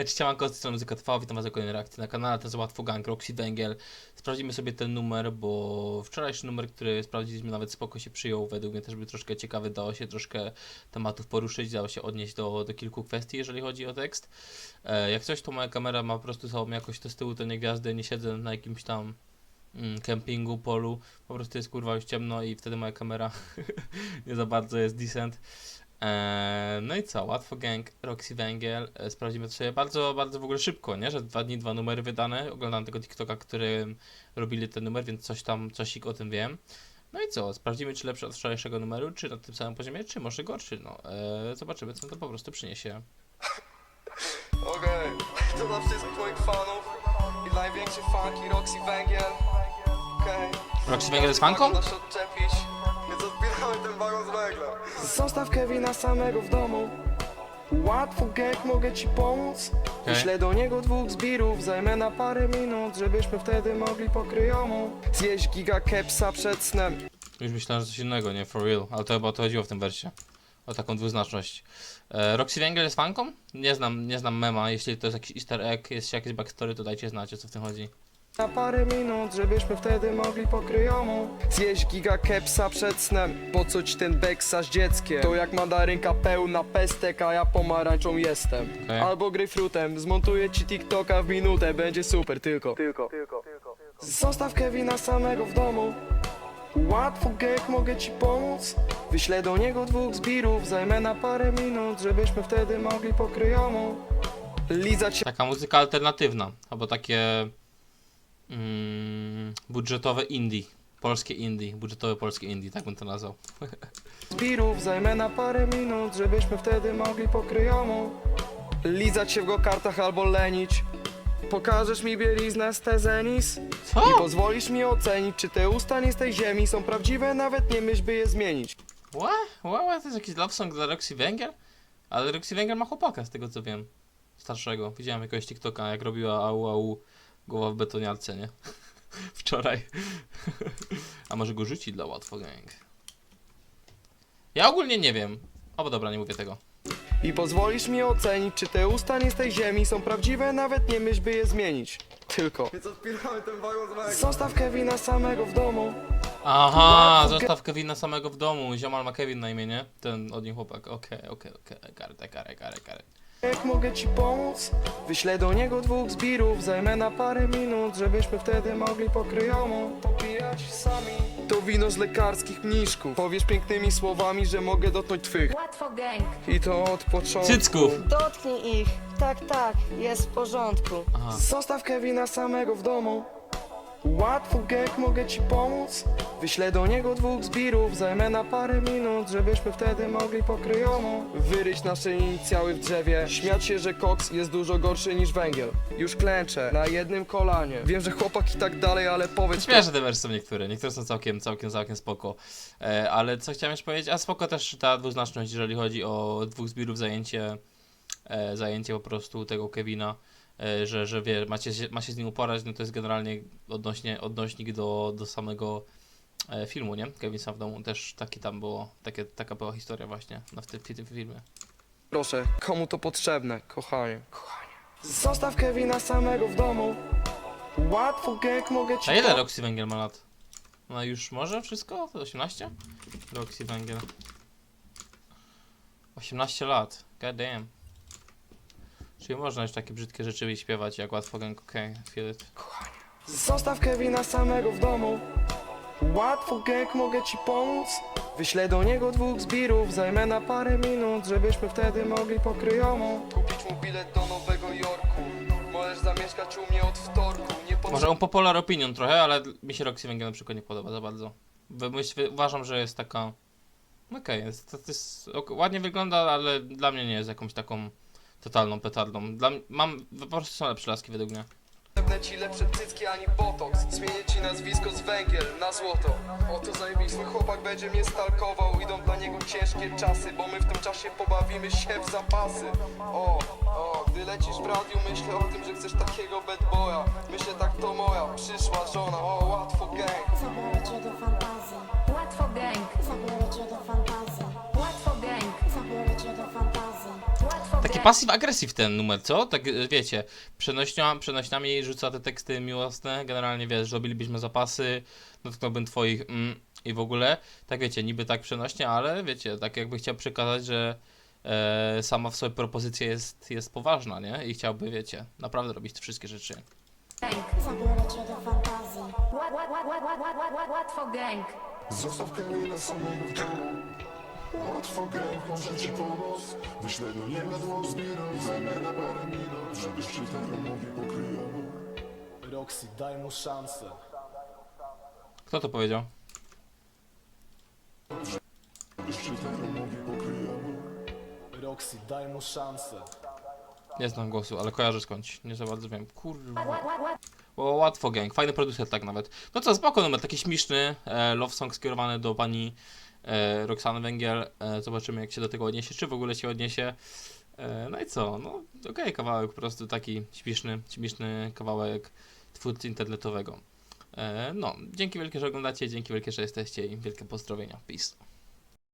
Cześć, siemanko, z tej strony Muzyka TV, witam was za kolejne reakcje na kanale, to jest Łatwo Gang, Roxy Węgiel. Sprawdzimy sobie ten numer, bo wczorajszy numer, który sprawdziliśmy nawet spoko się przyjął, według mnie też był troszkę ciekawy, dało się troszkę tematów poruszyć, dało się odnieść do, do kilku kwestii, jeżeli chodzi o tekst. E, jak coś, to moja kamera ma po prostu całą jakość, to z tyłu to nie gwiazdy, nie siedzę na jakimś tam mm, kempingu, polu, po prostu jest kurwa już ciemno i wtedy moja kamera nie za bardzo jest decent. Eee, no i co, łatwo gang, Roxy Węgiel, e, sprawdzimy to sobie bardzo, bardzo w ogóle szybko, nie, że dwa dni, dwa numery wydane, oglądam tego TikToka, którym robili ten numer, więc coś tam, coś o tym wiem. No i co, sprawdzimy czy lepszy od wczorajszego numeru, czy na tym samym poziomie, czy może gorszy, no, eee, zobaczymy co to po prostu przyniesie. Okej, to dla wszystkich moich fanów i największy fanki Roxy Węgiel. Okej. Roxy Węgiel jest fanką? Ten wagon z węgla. Zostaw Kevina samego w domu. Łatwo gang, mogę ci pomóc. Wyślę do niego dwóch zbirów, zajmę na parę minut, żebyśmy wtedy mogli pokryjomu. Zjeść giga kepsa przed snem. Już myślałem, że coś innego, nie, for real, ale to chyba o to chodziło w tym wersie. O taką dwuznaczność. E, Roxy Węgiel jest fanką? Nie znam, nie znam mema, jeśli to jest jakiś easter egg, jest jakieś backstory, to dajcie znać, o co w tym chodzi. Na parę minut, żebyśmy wtedy mogli pokryjomu Zjeść giga kepsa przed snem. Po co ci ten beksa z dzieckiem? To jak mandarynka pełna pestek, a ja pomarańczą jestem. Okej. Albo grejpfrutem, zmontuję ci TikToka w minutę Będzie super, tylko Tylko, tylko, Zostaw Kevina samego w domu. Łatwo gek, mogę ci pomóc? Wyślę do niego dwóch zbirów Zajmę na parę minut, żebyśmy wtedy mogli pokryjomu Lizać Taka muzyka alternatywna, albo takie mm, budżetowe indie. Polskie indie, budżetowe polskie indie, tak bym to nazwał. Zbirów zajmę na parę minut, żebyśmy wtedy mogli pokryjomu Lizać się w go kartach albo lenić Pokażesz mi bieliznę z Tezenis i Co? pozwolisz mi ocenić, czy te usta nie z tej ziemi są prawdziwe, nawet nie myśl by je zmienić What? What? What? To jest jakiś love song dla Roxy Węgiel? Ale Roxy Węgiel ma chłopaka, z tego co wiem. Starszego. Widziałem jakiegoś TikToka, jak robiła au au głowa w betoniarce, nie? Wczoraj. A może go rzuci dla łatwo gang? Ja ogólnie nie wiem. O, bo dobra, nie mówię tego. I pozwolisz mi ocenić, czy te usta nie z tej ziemi są prawdziwe, nawet nie myśl by je zmienić Tylko Więc odpieramy ten wagon z Zostaw Kevina samego w domu Aha, zostaw Kevina samego w domu. Ziomal ma Kevin na imię, nie? Ten od niej chłopak. Okej, okej, okej. Karę, karę, karę, karę. Jak mogę ci pomóc? Wyślę do niego dwóch zbirów Zajmę na parę minut, żebyśmy wtedy mogli pokryjomu Popijać sami To wino z lekarskich mniszków Powiesz pięknymi słowami, że mogę dotknąć twych Łatwo gang. I to od początku Cycków! Dotknij ich. Tak, tak, jest w porządku. Aha. Zostaw Kevina samego w domu Łatwo gek, mogę ci pomóc? Wyślę do niego dwóch zbirów Zajmę na parę minut, żebyśmy wtedy mogli pokryjomu Wyryć nasze inicjały w drzewie. Śmiać się, że koks jest dużo gorszy niż węgiel. Już klęczę, na jednym kolanie. Wiem, że chłopak i tak dalej, ale powiedz Śmieszne te wersy są niektóre, niektóre są całkiem, całkiem, całkiem spoko. E, ale co chciałem jeszcze powiedzieć, a spoko też ta dwuznaczność, jeżeli chodzi o dwóch zbirów zajęcie, e, zajęcie po prostu tego Kevina, że, że wie, macie, się- ma się z nim uporać, no to jest generalnie odnośnie, odnośnik do, do samego e, filmu, nie? Kevin sam w domu też taki tam było, takie, taka była historia właśnie na, w, tym, w tym filmie. Proszę, komu to potrzebne, kochanie? Kochanie. Zostaw Kevina samego w domu. Łatwo gek, mogę ci A ile? Roxy Węgiel ma lat? No już może wszystko? To 18? Roxy Węgiel. 18 lat. God damn. Czyli można już takie brzydkie rzeczy śpiewać jak łatwo gang, okej, okay, feel it. Zostaw Kevina samego w domu. Łatwo gek, mogę ci pomóc? Wyślę do niego dwóch zbirów, zajmę na parę minut, żebyśmy wtedy mogli pokryjomu. Kupić mu bilet do Nowego Jorku. Możesz zamieszkać u mnie od wtorku. Nie Może on popular opinion trochę, ale mi się Roxy Węgiel na przykład nie podoba za bardzo. Wy- myśl- uważam, że jest taka... Okej, jest, to, to jest, ładnie wygląda, ale dla mnie nie jest jakąś taką totalną petardą. Dla, m- mam, po prostu są lepsze laski według mnie. Pewne ci lepsze cycki ani botox Zmienię ci nazwisko z węgiel na złoto. Oto zajebiście Twój chłopak będzie mnie stalkował. Idą dla niego ciężkie czasy Bo my w tym czasie pobawimy się w zapasy. O, o, gdy lecisz w radiu Myślę o tym, że chcesz takiego bad boya. Myślę tak to moja przyszła żona. O, Taki passive aggressive ten numer, co? Tak e, wiecie, przenośnia, przenośniami rzuca te teksty miłosne, generalnie wiesz, że robilibyśmy zapasy, dotknąłbym twoich mm, i w ogóle, tak wiecie, niby tak przenośnie, ale wiecie, tak jakby chciał przekazać, że e, sama w sobie propozycja jest, jest poważna, nie? I chciałby, wiecie, naprawdę robić te wszystkie rzeczy. Zabiorę cię do fantazji. Łat, łat, łat, łat, łat, łat, łat, łatwo gang. Zostaw Kamila samego w domu Łatwo gang może ci pomóc Wyślę do nieba dług zbierał Zajmę na parę minut Żeby szczyt Romowi pokryjował Roxy, daj mu szansę. Kto to powiedział? Żeby szczyt Romowi pokryjował Roxy, daj mu szansę. Nie znam głosu, ale kojarzę skądś. Nie za bardzo wiem. Kurwa. O, łatwo gang. Fajny producent tak nawet. No co, spoko numer, taki śmieszny. E, love song skierowany do pani e, Roxany Węgiel. E, zobaczymy jak się do tego odniesie, czy w ogóle się odniesie. E, no i co, no okej, kawałek po prostu taki śmieszny, śmieszny kawałek twórcy internetowego. No, dzięki wielkie, że oglądacie, dzięki wielkie, że jesteście i wielkie pozdrowienia. Peace.